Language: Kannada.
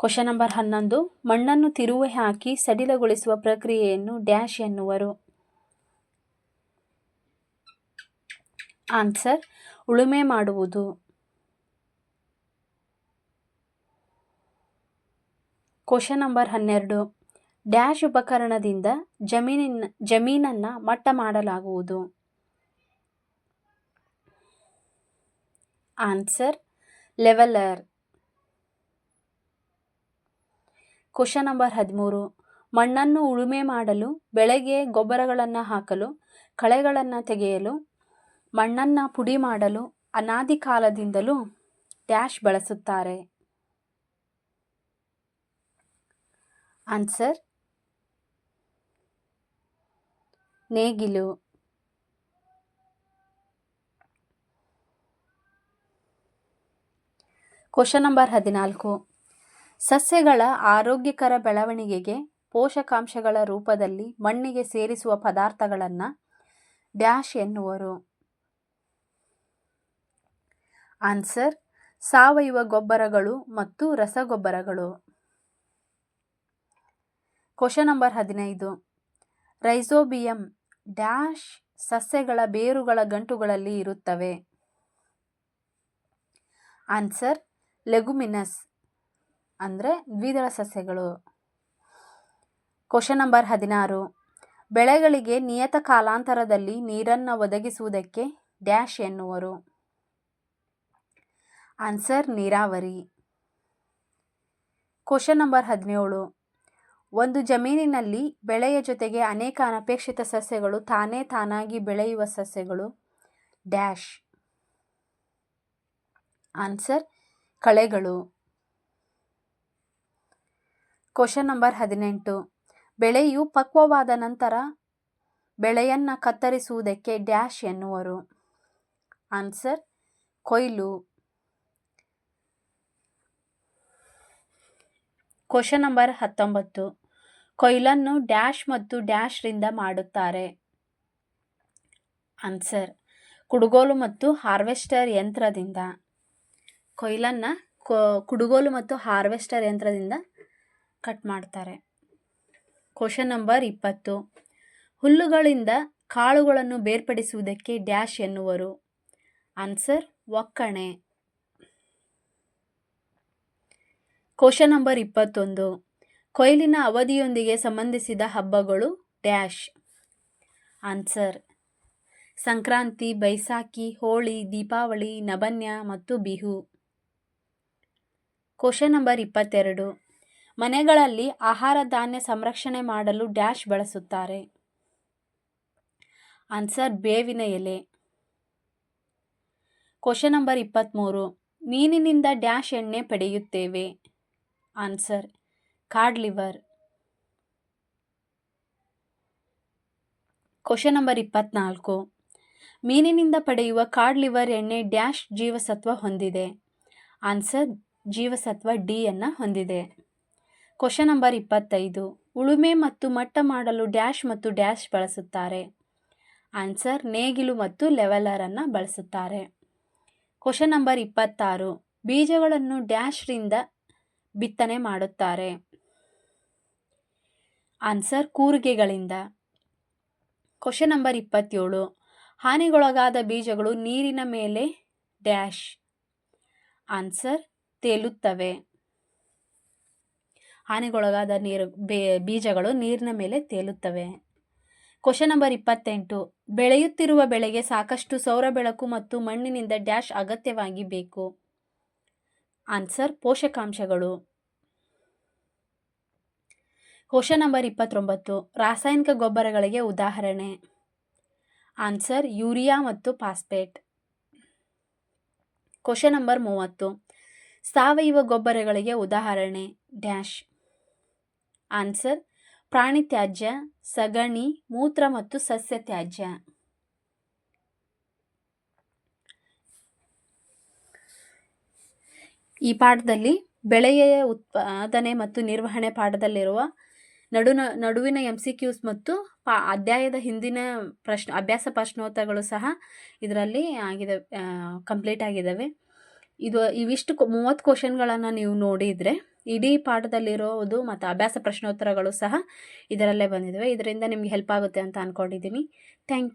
ಕ್ವಶನ್ ನಂಬರ್ ಹನ್ನೊಂದು. ಮಣ್ಣನ್ನು ತಿರುವೆ ಹಾಕಿ ಸಡಿಲಗೊಳಿಸುವ ಪ್ರಕ್ರಿಯೆಯನ್ನು ಡ್ಯಾಶ್ ಎನ್ನುವರು. ಆನ್ಸರ್ ಉಳುಮೆ ಮಾಡುವುದು. ಕ್ವಶನ್ ನಂಬರ್ ಹನ್ನೆರಡು. ಡ್ಯಾಶ್ ಉಪಕರಣದಿಂದ ಜಮೀನಿನ, ಜಮೀನನ್ನು ಮಟ್ಟ ಮಾಡಲಾಗುವುದು. ಆನ್ಸರ್ ಲೆವೆಲರ್ ಕ್ವಶನ್ ನಂಬರ್ ಹದಿಮೂರು. ಮಣ್ಣನ್ನು ಉಳುಮೆ ಮಾಡಲು, ಬೆಳೆಗೆ ಗೊಬ್ಬರಗಳನ್ನು ಹಾಕಲು, ಕಳೆಗಳನ್ನು ತೆಗೆಯಲು, ಮಣ್ಣನ್ನು ಪುಡಿ ಮಾಡಲು ಅನಾದಿ ಕಾಲದಿಂದಲೂ ಡ್ಯಾಶ್ ಬಳಸುತ್ತಾರೆ. ಆನ್ಸರ್ ನೇಗಿಲು. ಕ್ವಶನ್ ನಂಬರ್ ಹದಿನಾಲ್ಕು. ಸಸ್ಯಗಳ ಆರೋಗ್ಯಕರ ಬೆಳವಣಿಗೆಗೆ ಪೋಷಕಾಂಶಗಳ ರೂಪದಲ್ಲಿ ಮಣ್ಣಿಗೆ ಸೇರಿಸುವ ಪದಾರ್ಥಗಳನ್ನು ಡ್ಯಾಶ್ ಎನ್ನುವರು. ಆನ್ಸರ್, ಸಾವಯವ ಗೊಬ್ಬರಗಳು ಮತ್ತು ರಸಗೊಬ್ಬರಗಳು. ಕ್ವಶನ್ ನಂಬರ್ ಹದಿನೈದು. ರೈಸೋಬಿಯಂ ಡ್ಯಾಶ್ ಸಸ್ಯಗಳ ಬೇರುಗಳ ಗಂಟುಗಳಲ್ಲಿ ಇರುತ್ತವೆ. Answer, leguminous. ಅಂದರೆ ದ್ವಿದಳ ಸಸ್ಯಗಳು. ಕ್ವಶನ್ ನಂಬರ್ ಹದಿನಾರು. ಬೆಳೆಗಳಿಗೆ ನಿಯತ ಕಾಲಾಂತರದಲ್ಲಿ ನೀರನ್ನು ಒದಗಿಸುವುದಕ್ಕೆ ಡ್ಯಾಶ್ ಎನ್ನುವರು. ಆನ್ಸರ್ ನೀರಾವರಿ. ಕ್ವಶನ್ ನಂಬರ್ ಹದಿನೇಳು. ಒಂದು ಜಮೀನಿನಲ್ಲಿ ಬೆಳೆಯ ಜೊತೆಗೆ ಅನೇಕ ಅನಪೇಕ್ಷಿತ ಸಸ್ಯಗಳು ತಾನೇ ತಾನಾಗಿ ಬೆಳೆಯುವ ಸಸ್ಯಗಳು. ಡ್ಯಾಶ್ ಆನ್ಸರ್ ಕಳೆಗಳು. ಕ್ವಶನ್ ನಂಬರ್ ಹದಿನೆಂಟು. ಬೆಳೆಯು ಪಕ್ವವಾದ ನಂತರ ಬೆಳೆಯನ್ನು ಕತ್ತರಿಸುವುದಕ್ಕೆ ಡ್ಯಾಶ್ ಎನ್ನುವರು. ಆನ್ಸರ್ ಕೊಯ್ಲು. ಕ್ವಶನ್ ನಂಬರ್ ಹತ್ತೊಂಬತ್ತು. ಕೊಯ್ಲನ್ನು ಡ್ಯಾಶ್ ಮತ್ತು ಡ್ಯಾಶ್ರಿಂದ ಮಾಡುತ್ತಾರೆ. ಆನ್ಸರ್ ಕುಡುಗೋಲು ಮತ್ತು ಹಾರ್ವೆಸ್ಟರ್ ಯಂತ್ರದಿಂದ. ಕೊಯ್ಲನ್ನು ಕುಡುಗೋಲು ಮತ್ತು ಹಾರ್ವೆಸ್ಟರ್ ಯಂತ್ರದಿಂದ ಕಟ್ ಮಾಡ್ತಾರೆ. ಕ್ವಶನ್ ನಂಬರ್ ಇಪ್ಪತ್ತು. ಹುಲ್ಲುಗಳಿಂದ ಕಾಳುಗಳನ್ನು ಬೇರ್ಪಡಿಸುವುದಕ್ಕೆ ಡ್ಯಾಶ್ ಎನ್ನುವರು. ಆನ್ಸರ್ ಒಕ್ಕಣೆ. ಕ್ವಶನ್ ನಂಬರ್ ಇಪ್ಪತ್ತೊಂದು. ಕೊಯ್ಲಿನ ಅವಧಿಯೊಂದಿಗೆ ಸಂಬಂಧಿಸಿದ ಹಬ್ಬಗಳು ಡ್ಯಾಶ್. ಆನ್ಸರ್ ಸಂಕ್ರಾಂತಿ ಬೈಸಾಖಿ ಹೋಳಿ, ದೀಪಾವಳಿ ನಬನ್ಯ ಮತ್ತು ಬಿಹು. ಕ್ವಶನ್ ನಂಬರ್ ಇಪ್ಪತ್ತೆರಡು. ಮನೆಗಳಲ್ಲಿ ಆಹಾರ ಧಾನ್ಯ ಸಂರಕ್ಷಣೆ ಮಾಡಲು ಡ್ಯಾಶ್ ಬಳಸುತ್ತಾರೆ. ಆನ್ಸರ್, ಬೇವಿನ ಎಲೆ. ಕ್ವಶನ್ ನಂಬರ್ ಇಪ್ಪತ್ತ್ಮೂರು ಮೀನಿನಿಂದ ಡ್ಯಾಶ್ ಎಣ್ಣೆ ಪಡೆಯುತ್ತೇವೆ. Answer cod liver. Question number ಇಪ್ಪತ್ನಾಲ್ಕು. ಮೀನಿನಿಂದ ಪಡೆಯುವ ಕಾರ್ಡ್ ಲಿವರ್ ಎಣ್ಣೆ ಡ್ಯಾಶ್ ಜೀವಸತ್ವ ಹೊಂದಿದೆ. ಆನ್ಸರ್, ಜೀವಸತ್ವ ಡಿಯನ್ನು ಹೊಂದಿದೆ. ಕ್ವಶನ್ ನಂಬರ್ ಇಪ್ಪತ್ತೈದು. ಉಳುಮೆ ಮತ್ತು ಮಟ್ಟ ಮಾಡಲು ಡ್ಯಾಶ್ ಮತ್ತು ಡ್ಯಾಶ್ ಬಳಸುತ್ತಾರೆ. ಆನ್ಸರ್ ನೇಗಿಲು ಮತ್ತು ಲೆವೆಲರನ್ನು ಬಳಸುತ್ತಾರೆ. ಕ್ವಶನ್ ನಂಬರ್ ಇಪ್ಪತ್ತಾರು. ಬೀಜಗಳನ್ನು ಡ್ಯಾಶ್ರಿಂದ ಬಿತ್ತನೆ ಮಾಡುತ್ತಾರೆ. ಆನ್ಸರ್ ಕೂರಿಗೆಗಳಿಂದ. ಕ್ವಶನ್ ನಂಬರ್ ಇಪ್ಪತ್ತೇಳು. ಹಾನಿಗೊಳಗಾದ ಬೀಜಗಳು ನೀರಿನ ಮೇಲೆ ಡ್ಯಾಶ್. ಆನ್ಸರ್ ತೇಲುತ್ತವೆ. ಹಾನಿಗೊಳಗಾದ ನೀರು ಬೀಜಗಳು ನೀರಿನ ಮೇಲೆ ತೇಲುತ್ತವೆ. ಕ್ವಶನ್ ನಂಬರ್ ಇಪ್ಪತ್ತೆಂಟು. ಬೆಳೆಯುತ್ತಿರುವ ಬೆಳೆಗೆ ಸಾಕಷ್ಟು ಸೌರ ಬೆಳಕು ಮತ್ತು ಮಣ್ಣಿನಿಂದ ಡ್ಯಾಶ್ ಅಗತ್ಯವಾಗಿ ಬೇಕು? ಆನ್ಸರ್ ಪೋಷಕಾಂಶಗಳು. ಕ್ವಶನ್ ನಂಬರ್ ಇಪ್ಪತ್ತೊಂಬತ್ತು. ರಾಸಾಯನಿಕ ಗೊಬ್ಬರಗಳಿಗೆ ಉದಾಹರಣೆ. ಆನ್ಸರ್ ಯೂರಿಯಾ ಮತ್ತು ಪಾಸ್ಪೇಟ್ ಕ್ವಶನ್ ನಂಬರ್ ಮೂವತ್ತು. ಸಾವಯವ ಗೊಬ್ಬರಗಳಿಗೆ ಉದಾಹರಣೆ. ಡ್ಯಾಶ್ ಆನ್ಸರ್ ಪ್ರಾಣಿ ತ್ಯಾಜ್ಯ, ಸಗಣಿ, ಮೂತ್ರ ಮತ್ತು ಸಸ್ಯ ತ್ಯಾಜ್ಯ. ಈ ಪಾಠದಲ್ಲಿ ಬೆಳೆಯ ಉತ್ಪಾದನೆ ಮತ್ತು ನಿರ್ವಹಣೆ ಪಾಠದಲ್ಲಿರುವ ನಡು ನಡುವಿನ ಎಂ ಸಿ ಕ್ಯೂಸ್ ಮತ್ತು ಪಾ ಅಧ್ಯಾಯದ ಹಿಂದಿನ ಪ್ರಶ್ನೆ ಅಭ್ಯಾಸ ಪ್ರಶ್ನೋತ್ತರಗಳು ಸಹ ಇದರಲ್ಲಿ ಆಗಿದೆ ಕಂಪ್ಲೀಟ್ ಆಗಿದ್ದಾವೆ. ಇದು ಇವಿಷ್ಟು ಮೂವತ್ತು ಕ್ವಶನ್ಗಳನ್ನು ನೀವು ನೋಡಿದರೆ ಇಡೀ ಪಾಠದಲ್ಲಿರೋದು ಮತ್ತು ಅಭ್ಯಾಸ ಪ್ರಶ್ನೋತ್ತರಗಳು ಸಹ ಇದರಲ್ಲೇ ಬಂದಿದ್ದಾವೆ. ಇದರಿಂದ ನಿಮ್ಗೆ ಹೆಲ್ಪ್ ಆಗುತ್ತೆ ಅಂತ ಅಂದ್ಕೊಂಡಿದ್ದೀನಿ ಥ್ಯಾಂಕ್ ಯು